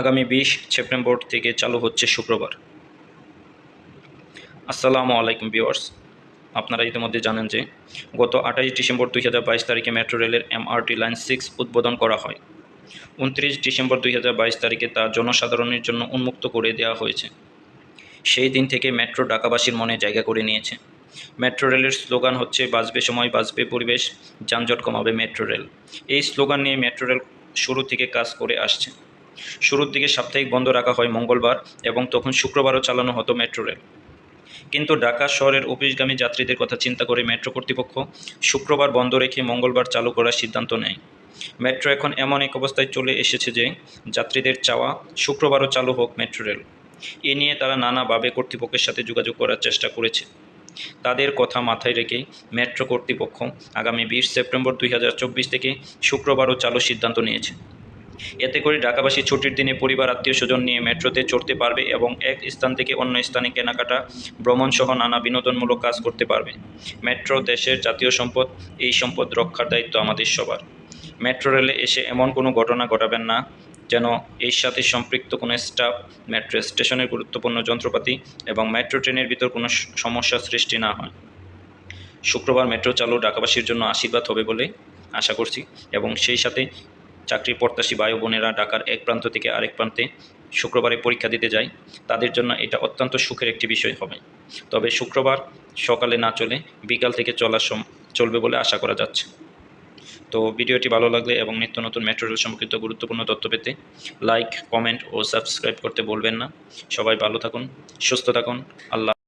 আগামী বিশ সেপ্টেম্বর থেকে চালু হচ্ছে শুক্রবার। আসসালামু আলাইকুম ভিউয়ার্স। আপনারা ইতিমধ্যে জানেন যে গত আঠাশ ডিসেম্বর দুই হাজার বাইশ তারিখে মেট্রো রেলের এমআরটি লাইন সিক্স উদ্বোধন করা হয়। উনত্রিশ ডিসেম্বর দুই হাজার বাইশ তারিখে তা জনসাধারণের জন্য উন্মুক্ত করে দেওয়া হয়েছে। সেই দিন থেকে মেট্রো ঢাকাবাসীর মনে জায়গা করে নিয়েছে। মেট্রো রেলের স্লোগান হচ্ছে, বাঁচবে সময়, বাঁচবে পরিবেশ, যানজট কমাবে মেট্রো রেল। এই স্লোগান নিয়ে মেট্রো রেল শুরু থেকে কাজ করে আসছে। শুরুর দিকে সাপ্তাহিক বন্ধ রাখা হয় মঙ্গলবার এবং তখন শুক্রবারও চালানো হতো মেট্রো রেল। কিন্তু ঢাকা শহরের অফিসগামী যাত্রীদের কথা চিন্তা করে মেট্রো কর্তৃপক্ষ শুক্রবার বন্ধ রেখে মঙ্গলবার চালু করার সিদ্ধান্ত নেয়। মেট্রো এখন এমন এক অবস্থায় চলে এসেছে যে যাত্রীদের চাওয়া শুক্রবারও চালু হোক মেট্রো রেল। এ নিয়ে তারা নানাভাবে কর্তৃপক্ষের সাথে যোগাযোগ করার চেষ্টা করেছে। তাদের কথা মাথায় রেখে মেট্রো কর্তৃপক্ষ আগামী বিশ সেপ্টেম্বর দুই হাজার চব্বিশ থেকে শুক্রবারও চালু সিদ্ধান্ত নিয়েছে। এতে করে ঢাকাবাসী ছুটির দিনে পরিবার, আত্মীয় স্বজন নিয়ে মেট্রোতে চড়তে পারবে এবং এক স্থান থেকে অন্য স্থানে কেনাকাটা, ভ্রমণসহ নানা বিনোদনমূলক কাজ করতে পারবে। মেট্রো দেশের জাতীয় সম্পদ, এই সম্পদ রক্ষার দায়িত্ব আমাদের সবার। মেট্রো রেলে এসে এমন কোনো ঘটনা ঘটাবেন না, যেন এর সাথে সম্পৃক্ত কোনো স্টাফ, মেট্রো স্টেশনের গুরুত্বপূর্ণ যন্ত্রপাতি এবং মেট্রো ট্রেনের ভিতর কোনো সমস্যা সৃষ্টি না হয়। শুক্রবার মেট্রো চালু ঢাকাবাসীর জন্য আশীর্বাদ হবে বলে আশা করছি এবং সেই সাথে চাকরি প্রত্যাশী ভাই বোনেরা ঢাকার এক প্রান্ত থেকে আরেক প্রান্তে শুক্রবারে পরীক্ষা দিতে যায়। তাদের জন্য এটা অত্যন্ত সুখের একটি বিষয় হবে। তবে শুক্রবার সকালে না চলে বিকাল থেকে চলার সম চলবে বলে আশা করা যাচ্ছে। তো ভিডিওটি ভালো লাগলে এবং নিত্য নতুন মেট্রো রেল সম্পর্কিত গুরুত্বপূর্ণ তথ্য পেতে লাইক কমেন্ট ও সাবস্ক্রাইব করতে বলবেন না। সবাই ভালো থাকুন, সুস্থ থাকুন। আল্লাহ